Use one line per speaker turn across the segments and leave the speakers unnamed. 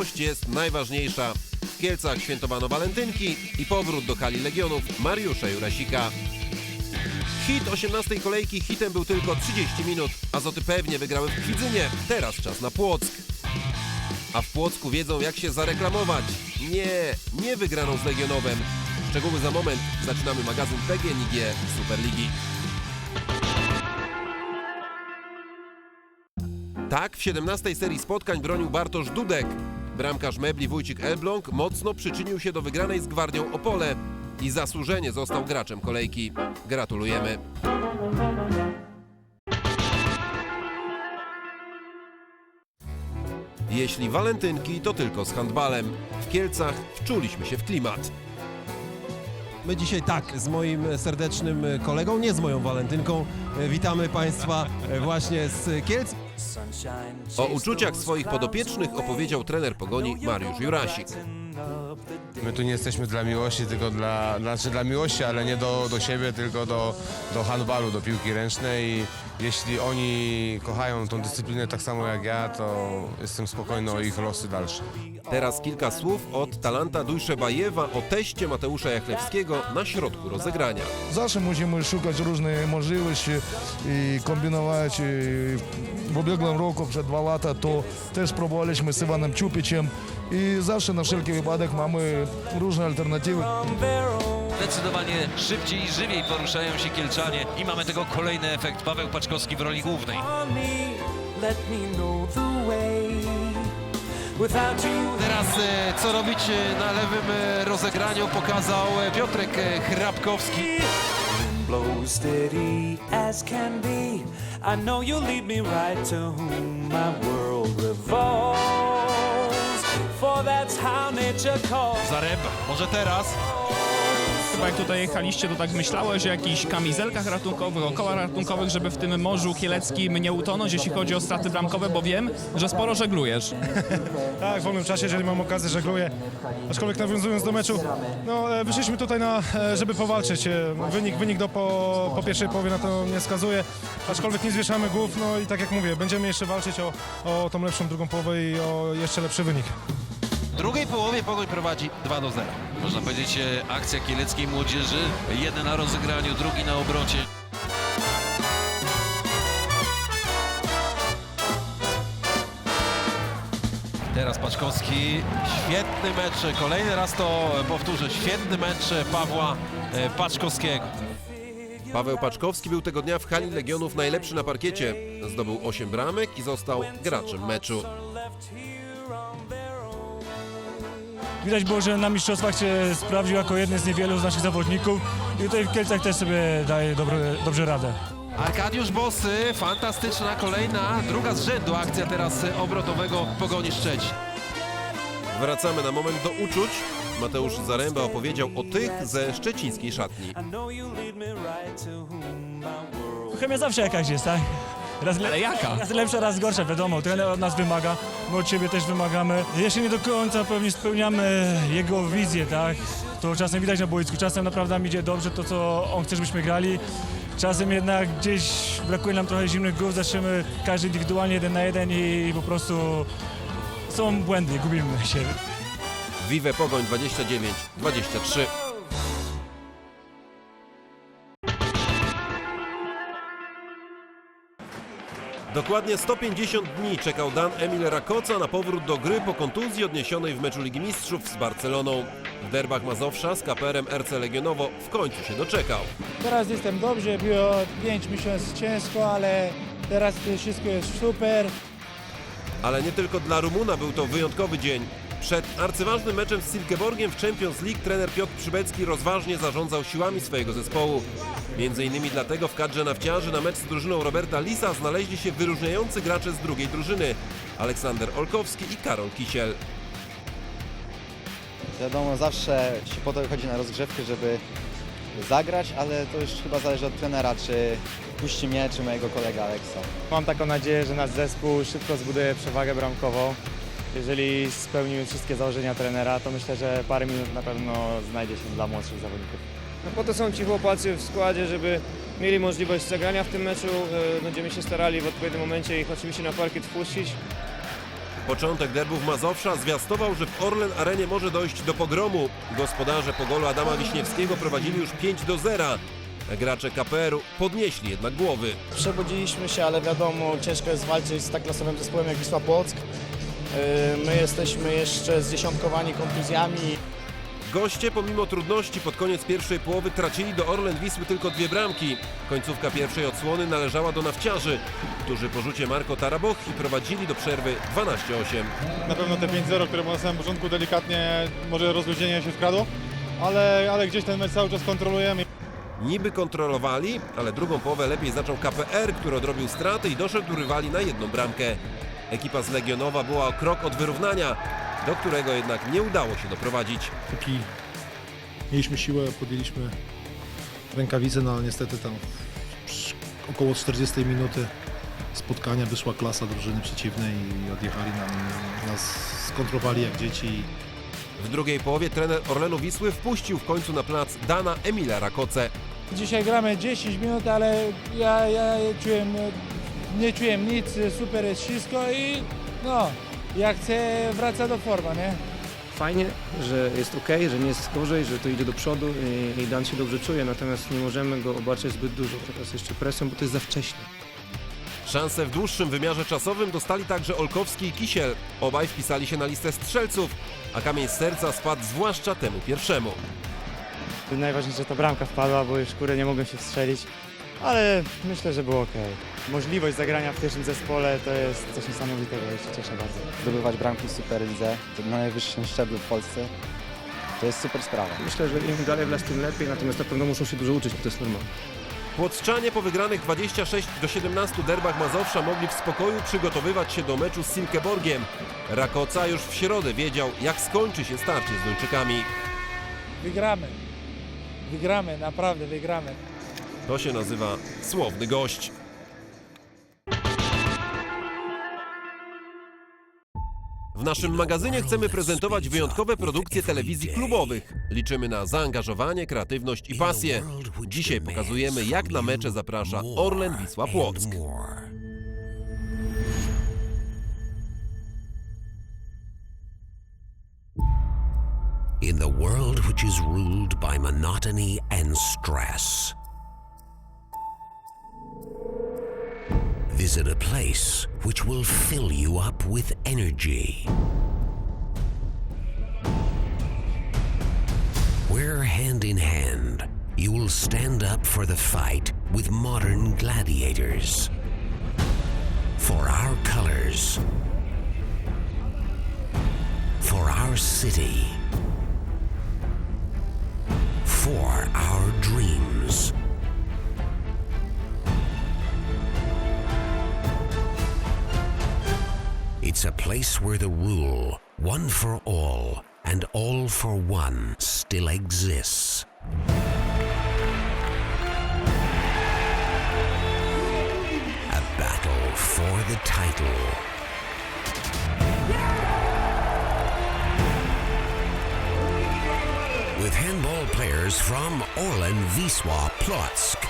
miłość jest najważniejsza. W Kielcach świętowano walentynki i powrót do hali Legionów Mariusza Jurasika. Hit 18 kolejki hitem był tylko 30 minut. Azoty pewnie wygrały w Kwidzynie. Teraz czas na Płock. A w Płocku wiedzą jak się zareklamować. Nie, nie wygraną z Legionowem. Szczegóły za moment. Zaczynamy magazyn PGNiG Superligi. Tak, w 17 serii spotkań bronił Bartosz Dudek. Bramkarz mebli Wójcik Elbląg mocno przyczynił się do wygranej z Gwardią Opole i zasłużenie został graczem kolejki. Gratulujemy. Jeśli walentynki, to tylko z handbalem. W Kielcach wczuliśmy się w klimat. My dzisiaj tak, z moim serdecznym kolegą, nie z moją walentynką, witamy Państwa właśnie z Kielc. O uczuciach swoich podopiecznych opowiedział trener Pogoni Mariusz Jurasik.
My tu nie jesteśmy dla miłości, tylko dla, znaczy dla miłości, ale nie do, do siebie, tylko do, do handbalu, do piłki ręcznej i jeśli oni kochają tą dyscyplinę tak samo jak ja, to jestem spokojny o ich losy dalsze.
Teraz kilka słów od Talanta Dujszebajewa o teście Mateusza Jachlewskiego na środku rozegrania.
Zawsze musimy szukać różnych możliwości i kombinować. W ubiegłym roku, przed dwa lata, to też próbowaliśmy z Iwanem Ciupiciem i zawsze na wszelki wypadek mamy różne alternatywy.
Zdecydowanie szybciej i żywiej poruszają się Kielczanie i mamy tego kolejny efekt. Paweł Paczkowski w roli głównej.
Teraz e, co robić e, na lewym e, rozegraniu pokazał Piotrek Hrabkowski.
wind blows steady as can be. I know you'll lead me right to whom my world revolves. For that's how nature calls.
Zaręba, może teraz?
Chyba jak tutaj jechaliście, to tak myślałeś o jakichś kamizelkach ratunkowych, o kołach ratunkowych, żeby w tym Morzu Kieleckim nie utonąć, jeśli chodzi o straty bramkowe, bo wiem, że sporo żeglujesz.
Tak, w wolnym czasie, jeżeli mam okazję, żegluję. Aczkolwiek nawiązując do meczu, no, e, wyszliśmy tutaj, na, e, żeby powalczyć. E, Wynik, wynik do po, po pierwszej połowie na to nie wskazuje, aczkolwiek nie zwieszamy głów, no i tak jak mówię, będziemy jeszcze walczyć o, o tą lepszą drugą połowę i o jeszcze lepszy wynik.
W drugiej połowie Pogoń prowadzi 2 do 0.
Można powiedzieć e, akcja kieleckiej młodzieży. Jeden na rozegraniu, drugi na obrocie.
Teraz Paczkowski, świetny mecz, kolejny raz to powtórzę, świetny mecz Pawła e, Paczkowskiego. Paweł Paczkowski był tego dnia w hali Legionów najlepszy na parkiecie. Zdobył 8 bramek i został graczem meczu.
Widać było, że na mistrzostwach się sprawdził jako jeden z niewielu z naszych zawodników i tutaj w Kielcach też sobie daje dobre, dobrze radę.
Arkadiusz Bosy, fantastyczna kolejna, druga z rzędu akcja teraz obrotowego Pogoni Szczecin. Wracamy na moment do uczuć. Mateusz Zaręba opowiedział o tych ze szczecińskiej szatni.
Chemia zawsze jakaś jest, tak? Raz le-
Ale jaka?
Raz lepsza, raz gorsza, wiadomo. Trener od nas wymaga, my od siebie też wymagamy. Jeśli nie do końca pewnie spełniamy jego wizję, tak? To czasem widać na boisku, czasem naprawdę nam idzie dobrze to, co on chce, żebyśmy grali. Czasem jednak gdzieś brakuje nam trochę zimnych głów, zaczniemy każdy indywidualnie jeden na jeden i po prostu są błędy, gubimy się.
Vive Pogoń 29-23. Dokładnie 150 dni czekał Dan Emil Rakoca na powrót do gry po kontuzji odniesionej w meczu Ligi Mistrzów z Barceloną. W derbach Mazowsza z KPR-em RC Legionowo w końcu się doczekał.
Teraz jestem dobrze, było 5 miesięcy ciężko, ale teraz wszystko jest super.
Ale nie tylko dla Rumuna był to wyjątkowy dzień. Przed arcyważnym meczem z Silkeborgiem w Champions League trener Piotr Przybecki rozważnie zarządzał siłami swojego zespołu. Między innymi dlatego w kadrze nawciarzy na mecz z drużyną Roberta Lisa znaleźli się wyróżniający gracze z drugiej drużyny. Aleksander Olkowski i Karol Kisiel.
Wiadomo, zawsze się po to chodzi na rozgrzewkę, żeby zagrać, ale to już chyba zależy od trenera, czy puści mnie, czy mojego kolega Aleksa.
Mam taką nadzieję, że nasz zespół szybko zbuduje przewagę bramkową. Jeżeli spełnimy wszystkie założenia trenera, to myślę, że parę minut na pewno znajdzie się dla młodszych zawodników.
No po to są ci chłopacy w składzie, żeby mieli możliwość zagrania w tym meczu. E, Będziemy się starali w odpowiednim momencie ich oczywiście na parkiet wpuścić.
Początek derbów Mazowsza zwiastował, że w Orlen Arenie może dojść do pogromu. Gospodarze po golu Adama Wiśniewskiego prowadzili już 5 do 0. Gracze KPR-u podnieśli jednak głowy.
Przebudziliśmy się, ale wiadomo, ciężko jest walczyć z tak klasowym zespołem jak Wisła Płock. Yy, My jesteśmy jeszcze zdziesiątkowani kontuzjami.
Goście pomimo trudności pod koniec pierwszej połowy tracili do Orlen Wisły tylko dwie bramki. Końcówka pierwszej odsłony należała do nawciarzy, którzy po rzucie Marko Tarabochi prowadzili do przerwy 12-8.
Na pewno te 5-0, które było na samym początku delikatnie, może rozluźnienie się wkradło, ale, ale gdzieś ten mecz cały czas kontrolujemy.
Niby kontrolowali, ale drugą połowę lepiej zaczął KPR, który odrobił straty i doszedł rywali na jedną bramkę. Ekipa z Legionowa była o krok od wyrównania, do którego jednak nie udało się doprowadzić.
Póki mieliśmy siłę, podjęliśmy rękawice, no ale niestety tam około 40 minuty spotkania wyszła klasa drużyny przeciwnej i odjechali nam, nas skontrowali jak dzieci.
W drugiej połowie trener Orlenu Wisły wpuścił w końcu na plac Dana Emila Rakoce.
Dzisiaj gramy 10 minut, ale ja, ja czuję, nie czuję nic, super jest wszystko i no, ja chcę wracać do formy, nie?
Fajnie, że jest ok, że nie jest gorzej, że to idzie do przodu i, i Dan się dobrze czuje, natomiast nie możemy go obarczać zbyt dużo teraz jeszcze presją, bo to jest za wcześnie.
Szansę w dłuższym wymiarze czasowym dostali także Olkowski i Kisiel. Obaj wpisali się na listę strzelców, a kamień z serca spadł zwłaszcza temu pierwszemu.
Najważniejsze, że ta bramka wpadła, bo już kurde nie mogłem się wstrzelić, ale myślę, że było ok. Możliwość zagrania w pierwszym zespole to jest coś niesamowitego, ja się cieszę bardzo.
Zdobywać bramki w Superlidze, to na najwyższym szczeblu w Polsce, to jest super sprawa.
Myślę, że im dalej w las, tym lepiej, natomiast na pewno muszą się dużo uczyć, bo to jest normalne.
Płotrzczanie po wygranych 26 do 17 derbach Mazowsza mogli w spokoju przygotowywać się do meczu z Silkeborgiem. Rakoca już w środę wiedział, jak skończy się starcie z Duńczykami.
Wygramy. Wygramy, naprawdę wygramy.
To się nazywa słowny gość. W naszym magazynie chcemy prezentować wyjątkowe produkcje telewizji klubowych. Liczymy na zaangażowanie, kreatywność i pasję. Dzisiaj pokazujemy, jak na mecze zaprasza Orlen Wisła Płock.
In the world which is ruled by monotony and stress, visit a place which will fill you up with energy. Where hand in hand, you will stand up for the fight with modern gladiators. For our colors. For our city. For our dreams. It's a place where the rule, one for all and all for one, still exists. A battle for the title. With handball players from Orlen Wisła Plock.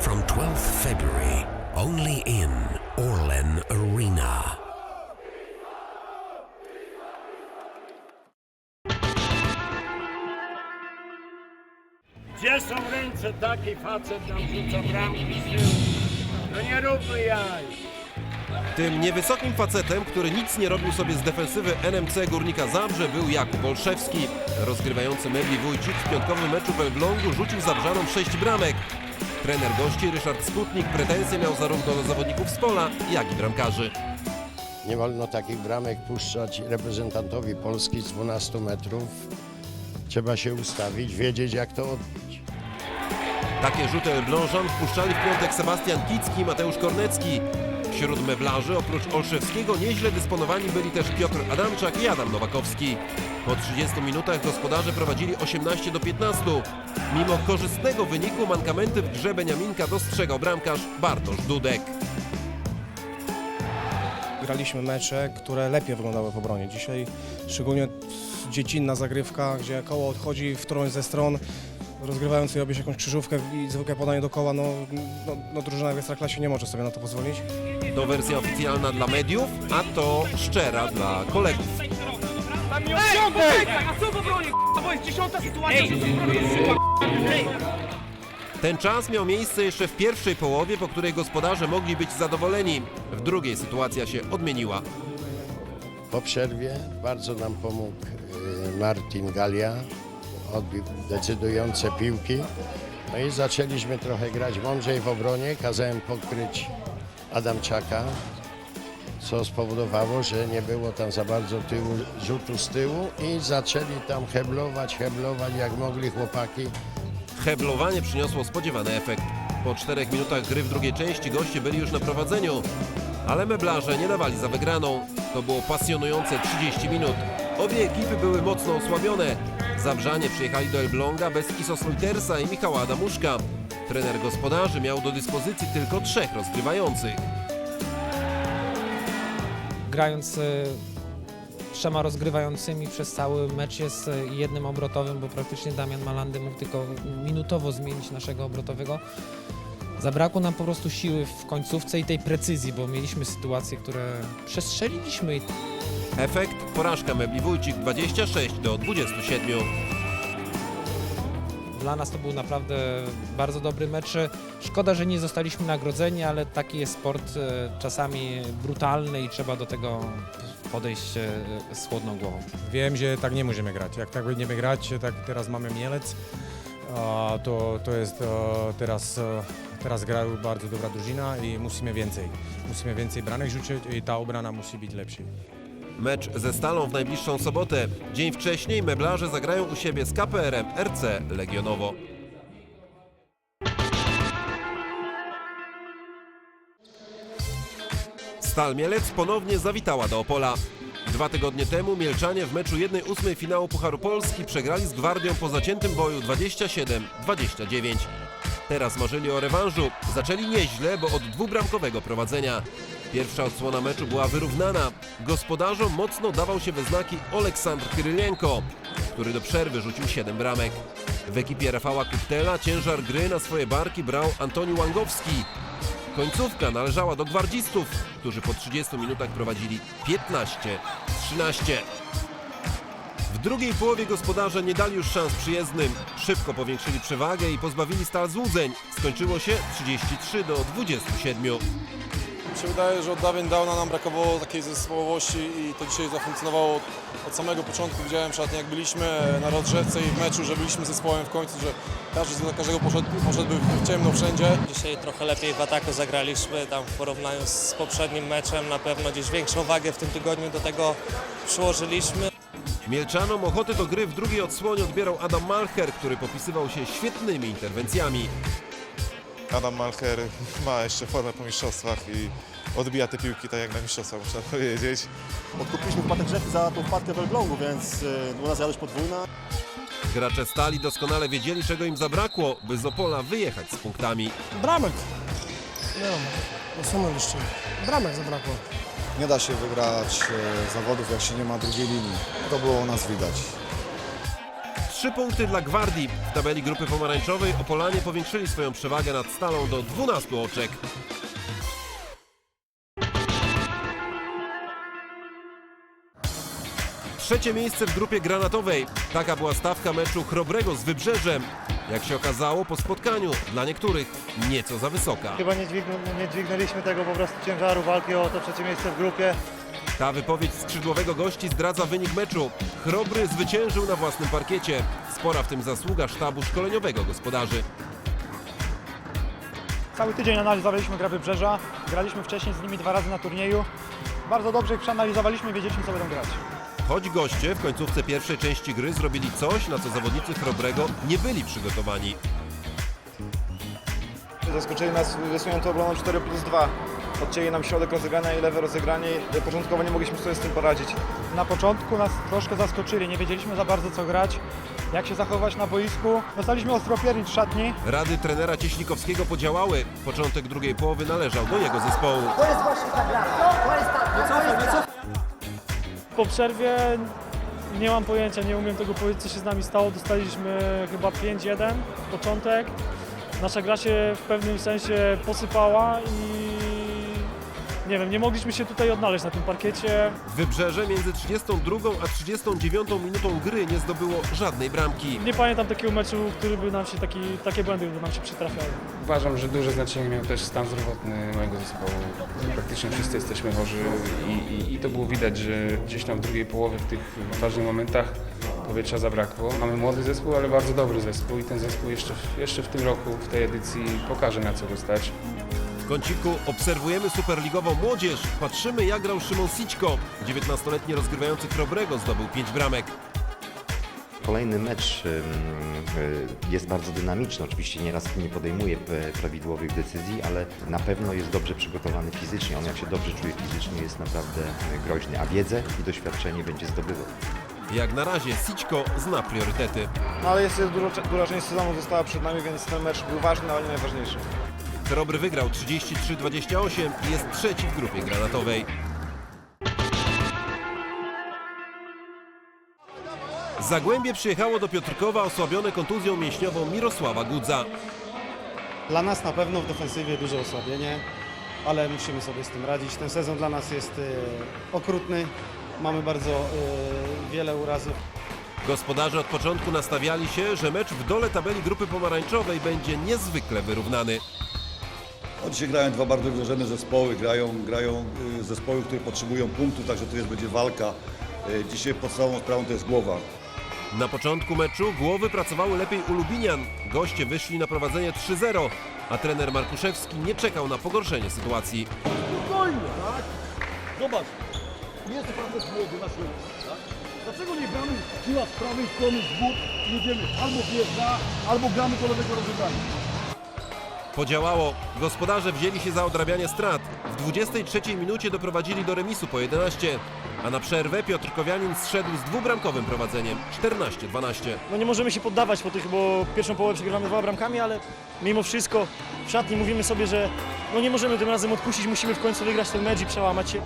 From 12th February, only in Orlen Arena.
Gdzie są ręce taki facet nam rzuca bramki z tyłu? No nie róbmy jaj.
Tym niewysokim facetem, który nic nie robił sobie z defensywy NMC Górnika Zabrze był Jakub Olszewski. Rozgrywający mebli Wójcik w piątkowym meczu w Elblągu rzucił Zabrzanom sześć bramek. Trener gości Ryszard Skutnik pretensje miał zarówno do zawodników z pola, jak i bramkarzy.
Nie wolno takich bramek puszczać reprezentantowi Polski z 12 metrów. Trzeba się ustawić, wiedzieć jak to odbić.
Takie rzuty Elblążan wpuszczali w piątek Sebastian Kicki i Mateusz Kornecki. Wśród meblarzy oprócz Olszewskiego nieźle dysponowani byli też Piotr Adamczak i Adam Nowakowski. Po 30 minutach gospodarze prowadzili 18 do 15. Mimo korzystnego wyniku mankamenty w grze Beniaminka dostrzegał bramkarz Bartosz Dudek.
Graliśmy mecze, które lepiej wyglądały w obronie. Dzisiaj szczególnie dziecinna zagrywka, gdzie koło odchodzi w którąś ze stron.
rozgrywający robisz jakąś krzyżówkę i zwykłe podanie do koła, no, no, no drużyna w Ekstraklasie nie może sobie na to pozwolić.
To wersja oficjalna dla mediów, a to szczera dla kolegów. Ten czas miał miejsce jeszcze w pierwszej połowie, po której gospodarze mogli być zadowoleni. W drugiej sytuacja się odmieniła.
Po przerwie bardzo nam pomógł y, Martin Galia, odbił decydujące piłki. No i zaczęliśmy trochę grać mądrzej w obronie, kazałem pokryć Adamczaka, co spowodowało, że nie było tam za bardzo tyłu, rzutu z tyłu i zaczęli tam heblować, heblować jak mogli chłopaki.
Heblowanie przyniosło spodziewany efekt. Po czterech minutach gry w drugiej części goście byli już na prowadzeniu, ale meblarze nie dawali za wygraną. To było pasjonujące 30 minut. Obie ekipy były mocno osłabione. Zabrzanie przyjechali do Elbląga bez Isos Leutersa i Michała Adamuszka. Trener gospodarzy miał do dyspozycji tylko trzech rozgrywających.
Grając e, trzema rozgrywającymi przez cały mecz jest e, jednym obrotowym, bo praktycznie Damian Malandy mógł tylko minutowo zmienić naszego obrotowego. Zabrakło nam po prostu siły w końcówce i tej precyzji, bo mieliśmy sytuacje, które przestrzeliliśmy.
Efekt porażka mebli Wójcik 26 do 27.
Dla nas to był naprawdę bardzo dobry mecz. Szkoda, że nie zostaliśmy nagrodzeni, ale taki jest sport e, czasami brutalny i trzeba do tego podejść e, z chłodną głową.
Wiem, że tak nie możemy grać. Jak tak będziemy grać, tak teraz mamy Mielec, to, to jest e, teraz, teraz gra bardzo dobra drużyna i musimy więcej. Musimy więcej branek rzucić i ta obrona musi być lepsza.
Mecz ze Stalą w najbliższą sobotę. Dzień wcześniej meblarze zagrają u siebie z KPR-em RC Legionowo. Stal Mielec ponownie zawitała do Opola. Dwa tygodnie temu Mielczanie w meczu 1-8 finału Pucharu Polski przegrali z Gwardią po zaciętym boju 27-29. Teraz marzyli o rewanżu. Zaczęli nieźle, bo od dwubramkowego prowadzenia. Pierwsza odsłona meczu była wyrównana. Gospodarzom mocno dawał się we znaki Oleksandr Krylienko, który do przerwy rzucił 7 bramek. W ekipie Rafała Kuptela ciężar gry na swoje barki brał Antoni Łangowski. Końcówka należała do gwardzistów, którzy po 30 minutach prowadzili 15-13. W drugiej połowie gospodarze nie dali już szans przyjezdnym. Szybko powiększyli przewagę i pozbawili stal złudzeń. Skończyło się 33 do 27.
Mi się wydaje, że od dawien dawna nam brakowało takiej zespołowości i to dzisiaj zafunkcjonowało od, od samego początku. Widziałem szatnie jak byliśmy na rozgrzewce i w meczu, że byliśmy zespołem w końcu, że każdy z każdego poszedł, poszedłby w ciemno wszędzie.
Dzisiaj trochę lepiej w ataku zagraliśmy, tam w porównaniu z poprzednim meczem na pewno gdzieś większą wagę w tym tygodniu do tego przyłożyliśmy.
Mielczanom ochotę do gry w drugiej odsłonie odbierał Adam Malcher, który popisywał się świetnymi interwencjami.
Adam Malcher ma jeszcze formę po mistrzostwach i odbija te piłki tak jak na mistrzostwach, można powiedzieć.
Odkupiliśmy wpadek grzechy za tą wpadkę w Elblągu, więc u nas jadość podwójna.
Gracze Stali doskonale wiedzieli, czego im zabrakło, by z Opola wyjechać z punktami.
Bramek! Nie wiem, osunęliście. Bramek zabrakło.
Nie da się wygrać zawodów, jak się nie ma drugiej linii. To było u nas widać.
Trzy punkty dla Gwardii. W tabeli grupy pomarańczowej Opolanie powiększyli swoją przewagę nad Stalą do 12 oczek. Trzecie miejsce w grupie granatowej. Taka była stawka meczu Chrobrego z Wybrzeżem. Jak się okazało po spotkaniu, dla niektórych nieco za wysoka.
Chyba nie, nie dźwignęliśmy tego po prostu ciężaru walki o to trzecie miejsce w grupie.
Ta wypowiedź skrzydłowego gości zdradza wynik meczu. Chrobry zwyciężył na własnym parkiecie. Spora w tym zasługa sztabu szkoleniowego gospodarzy.
Cały tydzień analizowaliśmy grę Wybrzeża, graliśmy wcześniej z nimi dwa razy na turnieju. Bardzo dobrze ich przeanalizowaliśmy, wiedzieliśmy co będą grać.
Choć goście w końcówce pierwszej części gry zrobili coś, na co zawodnicy Chrobrego nie byli przygotowani.
Zaskoczyli nas wysuniętą obroną 4 plus 2. Odcięli nam środek rozegrania i lewe rozegranie. Początkowo nie mogliśmy sobie z tym poradzić.
Na początku nas troszkę zaskoczyli, nie wiedzieliśmy za bardzo co grać, jak się zachować na boisku. Dostaliśmy ostro piernicz w szatni.
Rady trenera Cieślikowskiego podziałały. Początek drugiej połowy należał do jego zespołu.
Po przerwie nie mam pojęcia, nie umiem tego powiedzieć, co się z nami stało. Dostaliśmy chyba 5-1 początek. Nasza gra się w pewnym sensie posypała i nie wiem, nie mogliśmy się tutaj odnaleźć na tym parkiecie.
Wybrzeże między 32 a 39 minutą gry nie zdobyło żadnej bramki.
Nie pamiętam takiego meczu, który by nam się taki, takie błędy by nam się przytrafiały.
Uważam, że duże znaczenie miał też stan zdrowotny mojego zespołu. Praktycznie wszyscy jesteśmy chorzy i, i, i to było widać, że gdzieś tam w drugiej połowie w tych ważnych momentach powietrza zabrakło. Mamy młody zespół, ale bardzo dobry zespół i ten zespół jeszcze, w- jeszcze w tym roku, w tej edycji pokaże na co go stać.
W kąciku obserwujemy superligową młodzież. Patrzymy jak grał Szymon Sićko. 19-letni rozgrywający Chrobrego zdobył 5 bramek.
Kolejny mecz jest bardzo dynamiczny. Oczywiście nieraz nie podejmuje p- prawidłowych decyzji, ale na pewno jest dobrze przygotowany fizycznie. On jak się dobrze czuje fizycznie jest naprawdę y, groźny, a wiedzę i doświadczenie będzie zdobywał.
Jak na razie Sićko zna priorytety.
No ale jest, jest dużo, duża część sezonu została przed nami, więc ten mecz był ważny, ale nie najważniejszy.
Chrobry wygrał 33-28 i jest trzeci w grupie granatowej. Zagłębie przyjechało do Piotrkowa osłabione kontuzją mięśniową Mirosława Gudza.
Dla nas na pewno w defensywie duże osłabienie, ale musimy sobie z tym radzić. Ten sezon dla nas jest e, okrutny. Mamy bardzo e, wiele urazów.
Gospodarze od początku nastawiali się, że mecz w dole tabeli grupy pomarańczowej będzie niezwykle wyrównany.
No, dzisiaj grają dwa bardzo wyrażone zespoły, grają, grają y, zespoły, które potrzebują punktów, także to jest będzie walka. Y, Dzisiaj podstawową sprawą to jest głowa.
Na początku meczu głowy pracowały lepiej u Lubinian. Goście wyszli na prowadzenie 3-0, a trener Markuszewski nie czekał na pogorszenie sytuacji.
Spokojnie, tak? Zobacz, jest naprawdę młody nasz rynku, tak? Dlaczego nie gramy siła z prawej strony z i jedziemy albo wjeżdża, albo gramy do lewego rozegrania?
Podziałało. Gospodarze wzięli się za odrabianie strat. W 23 minucie doprowadzili do remisu po 11, a na przerwę Piotrkowianin zszedł z dwubramkowym prowadzeniem 14-12.
No nie możemy się poddawać po tych, bo pierwszą połowę przegramy dwoma bramkami, ale mimo wszystko w szatni mówimy sobie, że no nie możemy tym razem odpuścić, musimy w końcu wygrać ten mecz i przełamać się.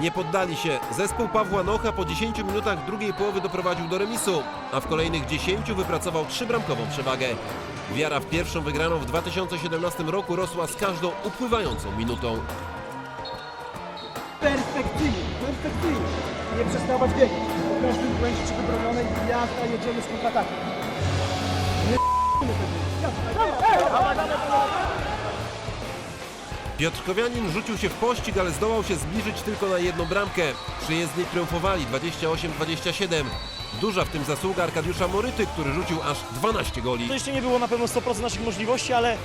Nie poddali się. Zespół Pawła Nocha po 10 minutach drugiej połowy doprowadził do remisu, a w kolejnych 10 wypracował trzybramkową przewagę. Wiara w pierwszą wygraną w 2017 roku rosła z każdą upływającą minutą.
Perfekcyjnie, perfekcyjnie. Nie przestawać biegać. Po każdym błędzie przy wybronionej jazda, jedziemy z kontratakiem. Nie dawaj.
Piotrkowianin rzucił się w pościg, ale zdołał się zbliżyć tylko na jedną bramkę. Przyjezdni triumfowali 28-27. Duża w tym zasługa Arkadiusza Moryty, który rzucił aż 12 goli.
To jeszcze nie było na pewno 100% naszych możliwości, ale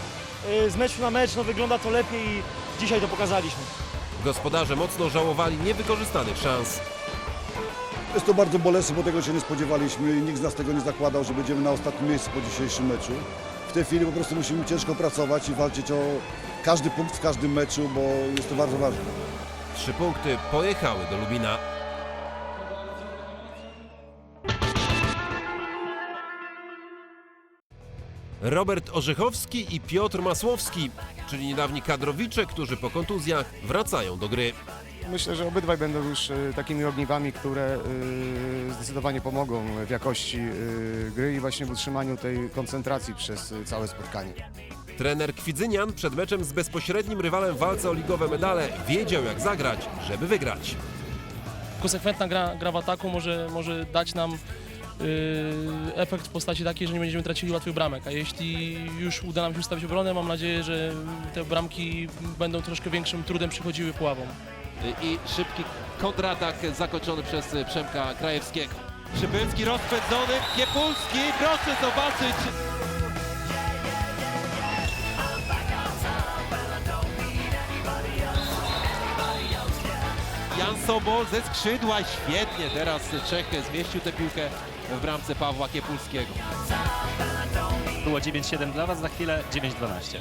y, z meczu na mecz no, wygląda to lepiej i dzisiaj to pokazaliśmy.
Gospodarze mocno żałowali niewykorzystanych szans.
Jest to bardzo bolesne, bo tego się nie spodziewaliśmy i nikt z nas tego nie zakładał, że będziemy na ostatnim miejscu po dzisiejszym meczu. W tej chwili po prostu musimy ciężko pracować i walczyć o każdy punkt w każdym meczu, bo jest to bardzo ważne.
Trzy punkty pojechały do Lubina. Robert Orzechowski i Piotr Masłowski, czyli niedawni kadrowicze, którzy po kontuzjach wracają do gry.
Myślę, że obydwaj będą już e, takimi ogniwami, które e, zdecydowanie pomogą w jakości e, gry i właśnie w utrzymaniu tej koncentracji przez całe spotkanie.
Trener Kwidzynian przed meczem z bezpośrednim rywalem w walce o ligowe medale wiedział jak zagrać, żeby wygrać.
konsekwentna gra, gra w ataku może, może dać nam efekt w postaci takiej, że nie będziemy tracili łatwych bramek. A jeśli już uda nam się ustawić obronę, mam nadzieję, że te bramki będą troszkę większym trudem przychodziły puławą.
I szybki kontratak zakończony przez Przemka Krajewskiego. Szybylski rozpędzony, Kiepulski, proszę zobaczyć. Jan Sobol ze skrzydła, świetnie teraz Czech zmieścił tę piłkę w bramce Pawła Kiepulskiego.
Było 9-7 dla Was, za chwilę 9-12.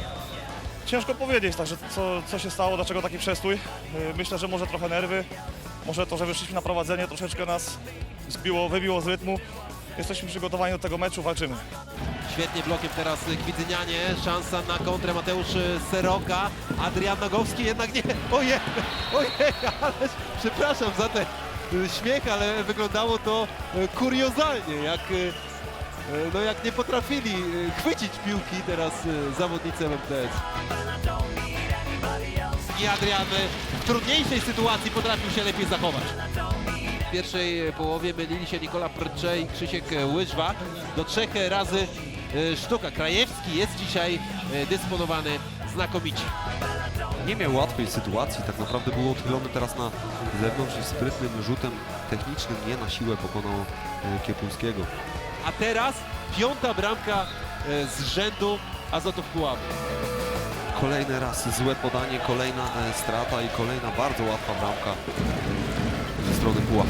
Ciężko powiedzieć, także co, co się stało, dlaczego taki przestój. Yy, Myślę, że może trochę nerwy, może to, że wyszliśmy na prowadzenie, troszeczkę nas zbiło, wybiło z rytmu. Jesteśmy przygotowani do tego meczu, walczymy.
Świetnie blokiem teraz Kwidzynianie, szansa na kontrę Mateusz Seroka, Adrian Nogowski jednak nie, ojej, ojej, ale przepraszam za te
śmiech, ale wyglądało to e, kuriozalnie, jak, e, e, no jak nie potrafili chwycić piłki teraz zawodnicy MTS.
I Adrian w trudniejszej sytuacji potrafił się lepiej zachować.
W pierwszej połowie mylili się Nikola Prcze i Krzysiek Łyżwa. Do trzech razy sztuka. Krajewski jest dzisiaj dysponowany znakomicie.
Nie miał łatwej sytuacji, tak naprawdę był odchylony teraz na zewnątrz i sprytnym rzutem technicznym nie na siłę pokonał e, Kiepuńskiego.
A teraz piąta bramka e, z rzędu Azotów Puławy.
Kolejny raz złe podanie, kolejna e, strata i kolejna bardzo łatwa bramka ze strony Puław.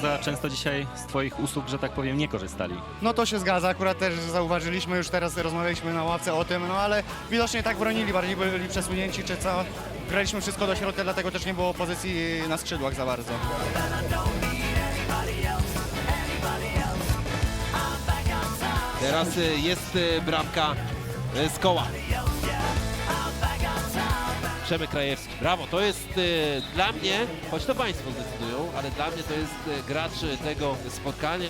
Za często dzisiaj z Twoich usług, że tak powiem, nie korzystali.
No to się zgadza, akurat też zauważyliśmy, już teraz rozmawialiśmy na ławce o tym, no ale widocznie tak bronili, bardziej byli przesunięci czy co. Graliśmy wszystko do środka, dlatego też nie było pozycji na skrzydłach za bardzo.
Teraz e, jest e, bramka e, z koła. Przemek Krajewski. Brawo, to jest e, dla mnie, choć to Państwo zdecydują, ale dla mnie to jest e, gracz e, tego spotkania.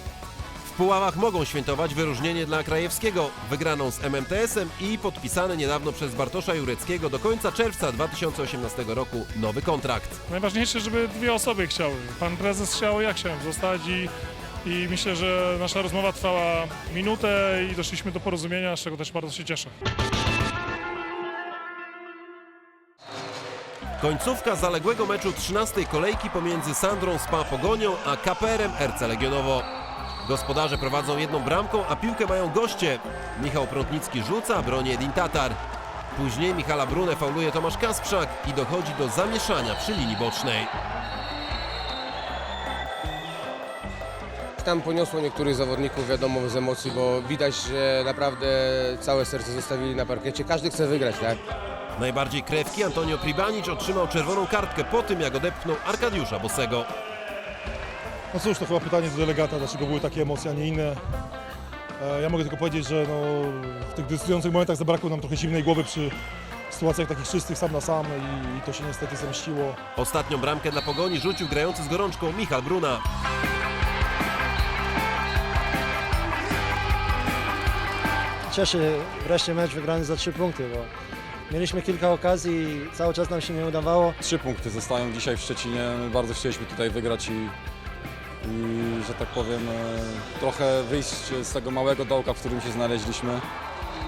W Puławach mogą świętować wyróżnienie dla Krajewskiego, wygraną z MMTS-em i podpisany niedawno przez Bartosza Jureckiego do końca czerwca 2018 roku nowy kontrakt.
Najważniejsze, żeby dwie osoby chciały. Pan prezes chciał, ja chciałem zostać i, i myślę, że nasza rozmowa trwała minutę i doszliśmy do porozumienia, z czego też bardzo się cieszę.
Końcówka zaległego meczu 13 kolejki pomiędzy Sandrą Spa Pogonią a KPR-em RC Legionowo. Gospodarze prowadzą jedną bramką, a piłkę mają goście. Michał Prątnicki rzuca, broni Edin Tatar. Później Michala Brunę fauluje Tomasz Kasprzak i dochodzi do zamieszania przy linii bocznej.
Tam poniosło niektórych zawodników, wiadomo, z emocji, bo widać, że naprawdę całe serce zostawili na parkiecie. Każdy chce wygrać, tak?
Najbardziej krewki Antonio Pribanic otrzymał czerwoną kartkę po tym, jak odepchnął Arkadiusza Bosego.
No cóż, to chyba pytanie do delegata, dlaczego były takie emocje, a nie inne. E, Ja mogę tylko powiedzieć, że no, w tych decydujących momentach zabrakło nam trochę zimnej głowy przy sytuacjach takich czystych sam na sam i, i to się niestety zemściło.
Ostatnią bramkę dla Pogoni rzucił grający z gorączką Michal Bruna.
Cieszy wreszcie mecz wygrany za trzy punkty, bo mieliśmy kilka okazji i cały czas nam się nie udawało.
Trzy punkty zostają dzisiaj w Szczecinie. My bardzo chcieliśmy tutaj wygrać i, i że tak powiem, e, trochę wyjść z tego małego dołka, w którym się znaleźliśmy.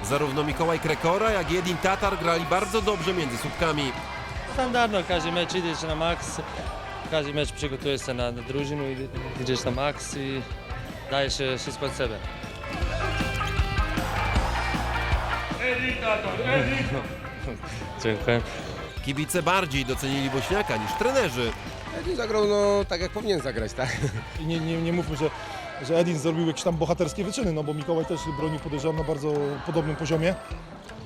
Zarówno Mikołaj Krekora, jak i Edin Tatar grali bardzo dobrze między słupkami.
Standardno, każdy mecz idziesz na maks, każdy mecz przygotujesz się na, i idziesz na maks i dajesz wszystko od siebie. Dziękuję.
Kibice bardziej docenili Bośniaka niż trenerzy.
Edin zagrał no, tak, jak powinien zagrać, tak?
I nie, nie, nie mówmy, że, że Edin zrobił jakieś tam bohaterskie wyczyny, no bo Mikołaj też bronił podejrzewam na bardzo podobnym poziomie.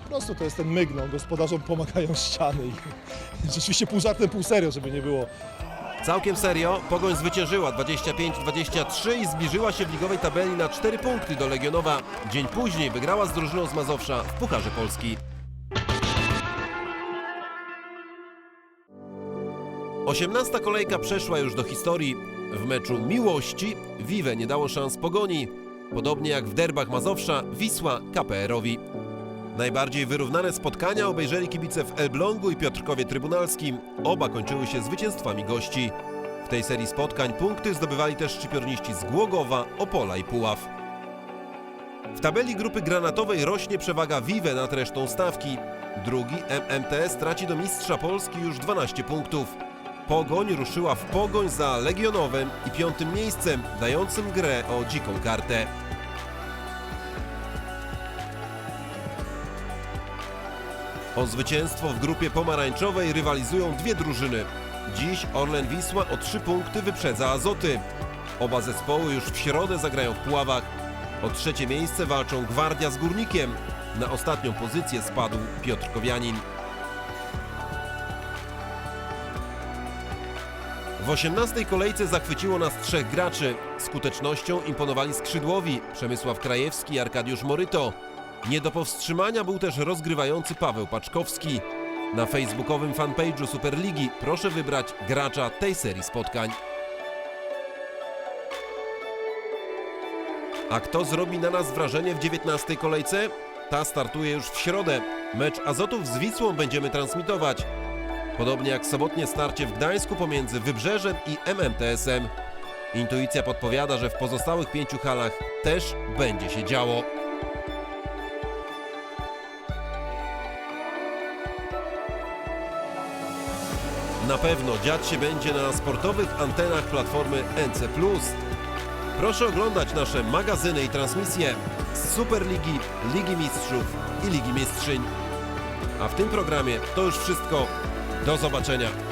Po prostu to jest ten myg, no, gospodarzom pomagają ściany i rzeczywiście pół żartem, pół serio, żeby nie było.
Całkiem serio, Pogoń zwyciężyła 25-23 i zbliżyła się w ligowej tabeli na 4 punkty do Legionowa. Dzień później wygrała z drużyną z Mazowsza w Pucharze Polski. 18 kolejka przeszła już do historii. W meczu miłości Vive nie dało szans Pogoni. Podobnie jak w derbach Mazowsza, Wisła KPR-owi. Najbardziej wyrównane spotkania obejrzeli kibice w Elblągu i Piotrkowie Trybunalskim. Oba kończyły się zwycięstwami gości. W tej serii spotkań punkty zdobywali też szczypiorniści z Głogowa, Opola i Puław. W tabeli grupy granatowej rośnie przewaga Vive nad resztą stawki. Drugi MMTS traci do mistrza Polski już 12 punktów. Pogoń ruszyła w pogoń za Legionowem i piątym miejscem, dającym grę o dziką kartę. O zwycięstwo w grupie pomarańczowej rywalizują dwie drużyny. Dziś Orlen Wisła o trzy punkty wyprzedza Azoty. Oba zespoły już w środę zagrają w Puławach. O trzecie miejsce walczą Gwardia z Górnikiem. Na ostatnią pozycję spadł Piotr W 18 kolejce zachwyciło nas trzech graczy. Skutecznością imponowali skrzydłowi Przemysław Krajewski i Arkadiusz Moryto. Nie do powstrzymania był też rozgrywający Paweł Paczkowski. Na facebookowym fanpage'u Superligi proszę wybrać gracza tej serii spotkań. A kto zrobi na nas wrażenie w 19 kolejce? Ta startuje już w środę. Mecz Azotów z Wisłą będziemy transmitować. Podobnie jak sobotnie starcie w Gdańsku pomiędzy Wybrzeżem i MMTSM. Intuicja podpowiada, że w pozostałych pięciu halach też będzie się działo. Na pewno dziać się będzie na sportowych antenach platformy NC+. Proszę oglądać nasze magazyny i transmisje z Superligi, Ligi Mistrzów i Ligi Mistrzyń. A w tym programie to już wszystko. Do zobaczenia.